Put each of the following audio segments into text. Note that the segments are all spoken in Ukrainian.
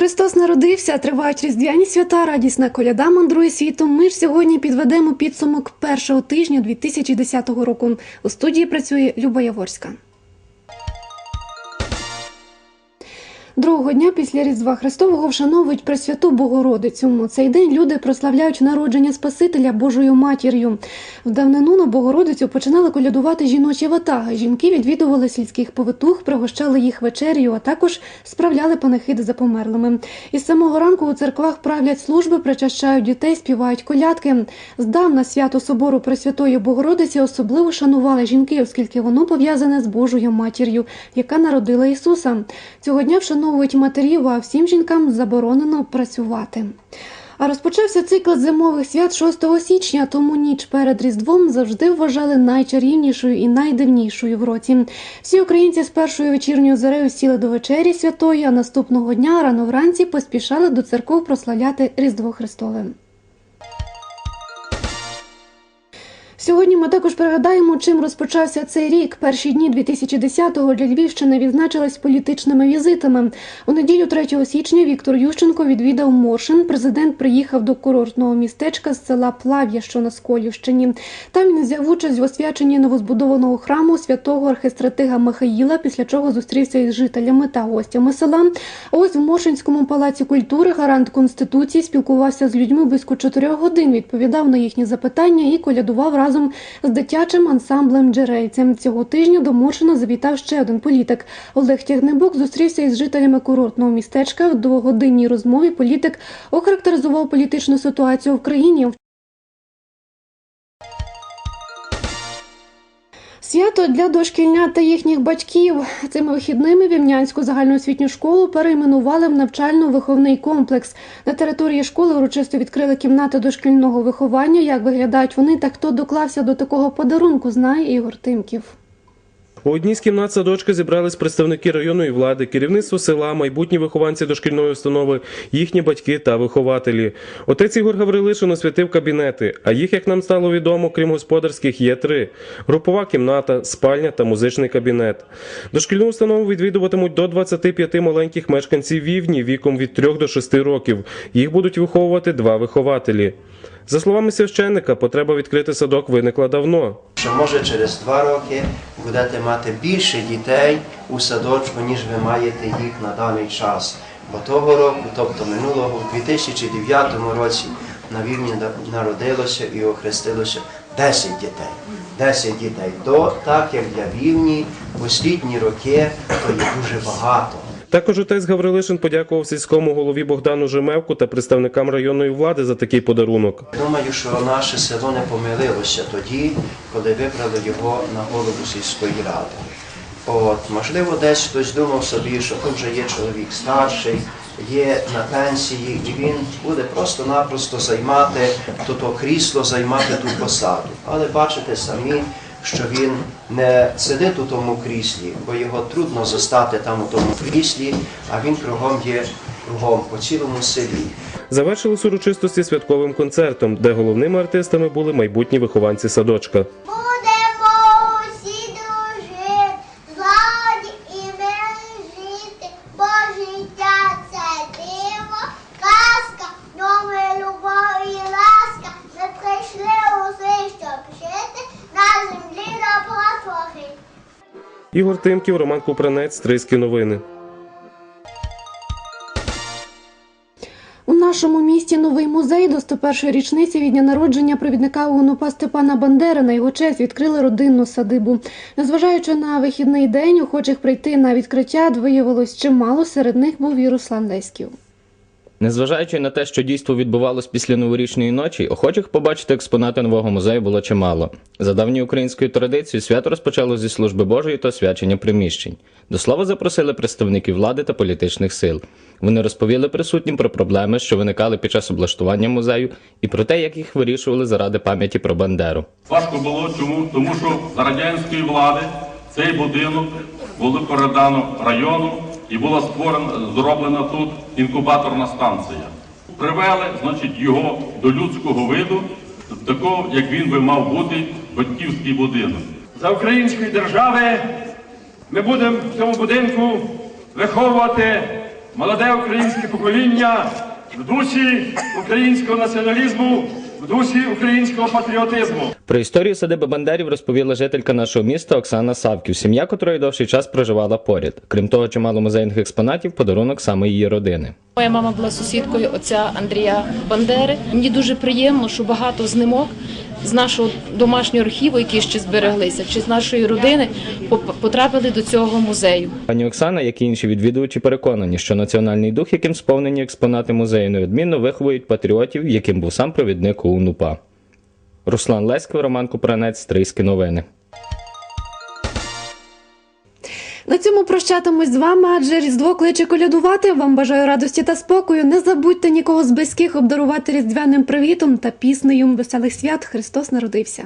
Христос народився, тривають різдвяні свята, радісна коляда мандрує світом. Ми ж сьогодні підведемо підсумок першого тижня 2010 року. У студії працює Люба Яворська. Другого дня після Різдва Христового вшановують Пресвяту Богородицю. Цей день люди прославляють народження Спасителя Божою матір'ю. В давнину на Богородицю починали колядувати жіночі ватаги. Жінки відвідували сільських повитух, пригощали їх вечерю, а також справляли панахиди за померлими. Із самого ранку у церквах правлять служби, причащають дітей, співають колядки. Здавна свято собору Пресвятої Богородиці особливо шанували жінки, оскільки воно пов'язане з Божою матір'ю, яка народила Ісуса. Цього дня вшановують матерів, а всім жінкам заборонено працювати. А розпочався цикл зимових свят 6 січня, тому ніч перед Різдвом завжди вважали найчарівнішою і найдивнішою в році. Всі українці з першою вечірньою зарею сіли до вечері святої, а наступного дня рано вранці поспішали до церков прославляти Різдво Христове. Сьогодні ми також пригадаємо, чим розпочався цей рік. Перші дні 2010-го для Львівщини відзначились політичними візитами. У неділю 3 січня Віктор Ющенко відвідав Моршин. Президент приїхав до курортного містечка з села Плав'я, що на Сколівщині. Там він взяв участь в освяченні новозбудованого храму святого архистратига Михаїла, після чого зустрівся із жителями та гостями села. Ось в Моршинському палаці культури гарант конституції спілкувався з людьми близько 4 годин, відповідав на їхні запитання і колядував разом з дитячим ансамблем джерельцем. Цього тижня до Моршина завітав ще один політик. Олег Тягнебок зустрівся із жителями курортного містечка. В двогодинній розмові політик охарактеризував політичну ситуацію в країні. Свято для дошкільнят та їхніх батьків цими вихідними Вівнянську загальноосвітню школу перейменували в навчально-виховний комплекс. На території школи урочисто відкрили кімнати дошкільного виховання. Як виглядають вони та хто доклався до такого подарунку, знає Ігор Тимків. У одній з кімнат садочка зібрались представники районної влади, керівництво села, майбутні вихованці дошкільної установи, їхні батьки та вихователі. Отець Ігор Гаврилишин освятив кабінети, а їх, як нам стало відомо, крім господарських, є три: групова кімната, спальня та музичний кабінет. Дошкільну установу відвідуватимуть до 25 маленьких мешканців вівні віком від 3 до 6 років. Їх будуть виховувати два вихователі. За словами священника, потреба відкрити садок виникла давно. що може через два роки будете мати більше дітей у садочку, ніж ви маєте їх на даний час. Бо того року, тобто минулого, у 2009 році на Вільні народилося і охрестилося 10 дітей. 10 дітей. То так як для Вільні останні роки, то є дуже багато. Також отець Гаврилишин подякував сільському голові Богдану Жемевку та представникам районної влади за такий подарунок. Думаю, що наше село не помилилося тоді, коли вибрали його на голову сільської ради. От, можливо, десь хтось думав собі, що тут вже є чоловік старший, є на пенсії, і він буде просто-напросто займати то, то крісло, займати ту посаду. Але бачите самі, що він не сидить у тому кріслі, бо його трудно застати там у тому кріслі, а він кругом є кругом по цілому селі. Завершились урочистості святковим концертом, де головними артистами були майбутні вихованці садочка. Будемо усі дружити, зладі і мирі жити, бо життя це диво, казка, в ньому любов і ласка. Ми прийшли усе, щоб жити, на землі добро творити. Ігор Тимків, Роман Купранець, Стрийські новини. У нашому місті новий музей до 101-ї річниці від дня народження провідника УНУПА Степана Бандери на його честь відкрили родинну садибу. Незважаючи на вихідний день, охочих прийти на відкриття виявилось чимало. Серед них був і Леськів. Незважаючи на те, що дійство відбувалось після новорічної ночі, охочих побачити експонати нового музею було чимало. За давньою українською традицією свято розпочало зі служби Божої та освячення приміщень. До слова запросили представників влади та політичних сил. Вони розповіли присутнім про проблеми, що виникали під час облаштування музею, і про те, як їх вирішували заради пам'яті про Бандеру. Важко було чому? Тому що за радянської влади цей будинок було передано району і була створена, зроблена тут інкубаторна станція. Привели, значить, його до людського виду, такого, як він би мав бути батьківський будинок. за української держави ми будемо в цьому будинку виховувати молоде українське покоління в дусі українського націоналізму, в дусі українського патріотизму. Про історію садиби Бандерів розповіла жителька нашого міста Оксана Савків, сім'я котрої довший час проживала поряд. Крім того, чимало музейних експонатів, подарунок саме її родини. Моя мама була сусідкою отця Андрія Бандери. Мені дуже приємно, що багато знимок з нашого домашнього архіву, які ще збереглися, чи з нашої родини, потрапили до цього музею. Пані Оксана, як і інші відвідувачі, переконані, що національний дух, яким сповнені експонати музею, неодмінно виховують патріотів, яким був сам провідник УНУПА. Руслан Леськов, Роман Купранець, Стрийські новини. На цьому прощатимусь з вами, адже Різдво кличе колядувати. Вам бажаю радості та спокою. Не забудьте нікого з близьких обдарувати різдвяним привітом та піснею веселих свят. Христос народився.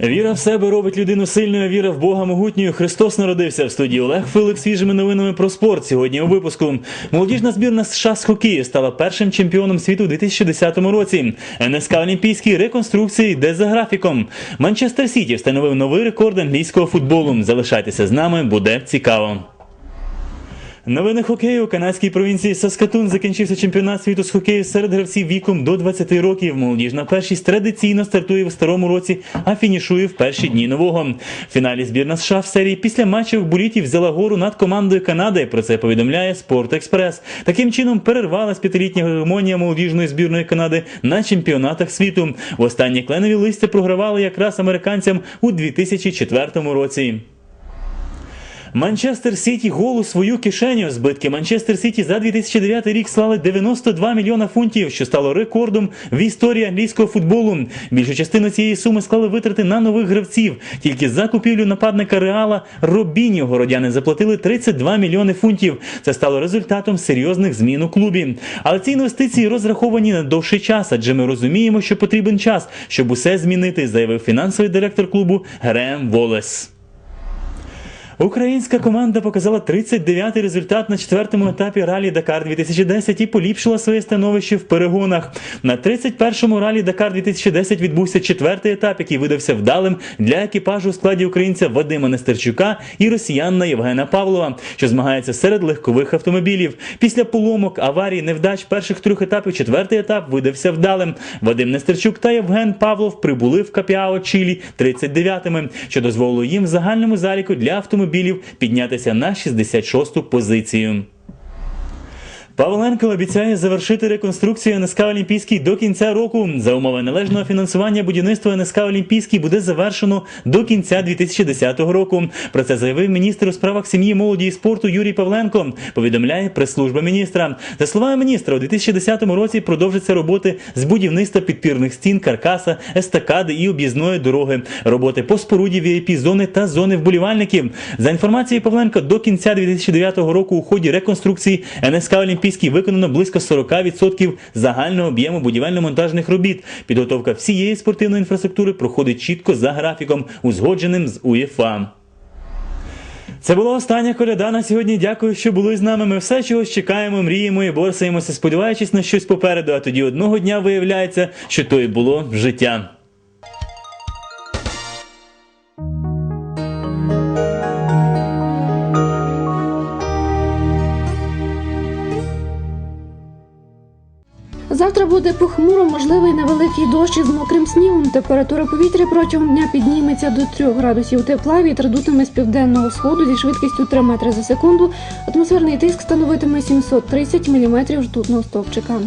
Віра в себе робить людину сильною, віра в Бога могутньою. Христос народився в студії Олег Филип свіжими новинами про спорт. Сьогодні у випуску. Молодіжна збірна США з хокею стала першим чемпіоном світу у 2010 році. НСК Олімпійській реконструкції йде за графіком. Манчестер Сіті встановив новий рекорд англійського футболу. Залишайтеся з нами, буде цікаво. Новини хокею у канадській провінції Саскатун закінчився чемпіонат світу з хокею серед гравців віком до 20 років. Молодіжна першість традиційно стартує в старому році, а фінішує в перші дні нового. В фіналі збірна США в серії після матчів боліті взяла гору над командою Канади. Про це повідомляє Спорт Експрес. Таким чином перервалась п'ятилітня гегемонія молодіжної збірної Канади на чемпіонатах світу. Востаннє кленові листя програвали якраз американцям у 2004 році. Манчестер Сіті гол у свою кишеню. Збитки Манчестер Сіті за 2009 рік склали 92 мільйона фунтів, що стало рекордом в історії англійського футболу. Більшу частину цієї суми склали витрати на нових гравців. Тільки за купівлю нападника Реала Робіні городяни заплатили 32 мільйони фунтів. Це стало результатом серйозних змін у клубі. Але ці інвестиції розраховані на довший час, адже ми розуміємо, що потрібен час, щоб усе змінити, заявив фінансовий директор клубу Греем Волес. Українська команда показала 39-й результат на четвертому етапі ралі Дакар 2010 і поліпшила своє становище в перегонах. На 31-му ралі Дакар 2010 відбувся четвертий етап, який видався вдалим для екіпажу у складі українця Вадима Нестерчука і росіянна Євгена Павлова, що змагається серед легкових автомобілів. Після поломок, аварій, невдач перших трьох етапів четвертий етап видався вдалим. Вадим Нестерчук та Євген Павлов прибули в Капіао Чилі 39-ми, що дозволило їм в загальному заліку для автомобілів піднятися на 66-ту позицію. Павленко обіцяє завершити реконструкцію НСК Олімпійський до кінця року. За умови належного фінансування будівництва НСК Олімпійський буде завершено до кінця 2010 року. Про це заявив міністр у справах сім'ї, молоді і спорту Юрій Павленко. Повідомляє прес-служба міністра. За словами міністра, у 2010 році продовжаться роботи з будівництва підпірних стін, каркаса, естакади і об'їзної дороги, роботи по споруді vip зони та зони вболівальників. За інформацією Павленка, до кінця 2009 року у ході реконструкції НСК Олімпійський виконано близько 40% загального об'єму будівельно-монтажних робіт. Підготовка всієї спортивної інфраструктури проходить чітко за графіком, узгодженим з УЄФА. Це була остання коляда на сьогодні. Дякую, що були з нами. Ми все чогось чекаємо, мріємо і борсаємося, сподіваючись на щось попереду. А тоді одного дня виявляється, що то і було життя. Завтра буде похмуро, можливий невеликий дощ із мокрим снігом. Температура повітря протягом дня підніметься до 3 градусів тепла. Вітер дутиме з південного сходу зі швидкістю 3 метри за секунду. Атмосферний тиск становитиме 730 мм ртутного стовпчика.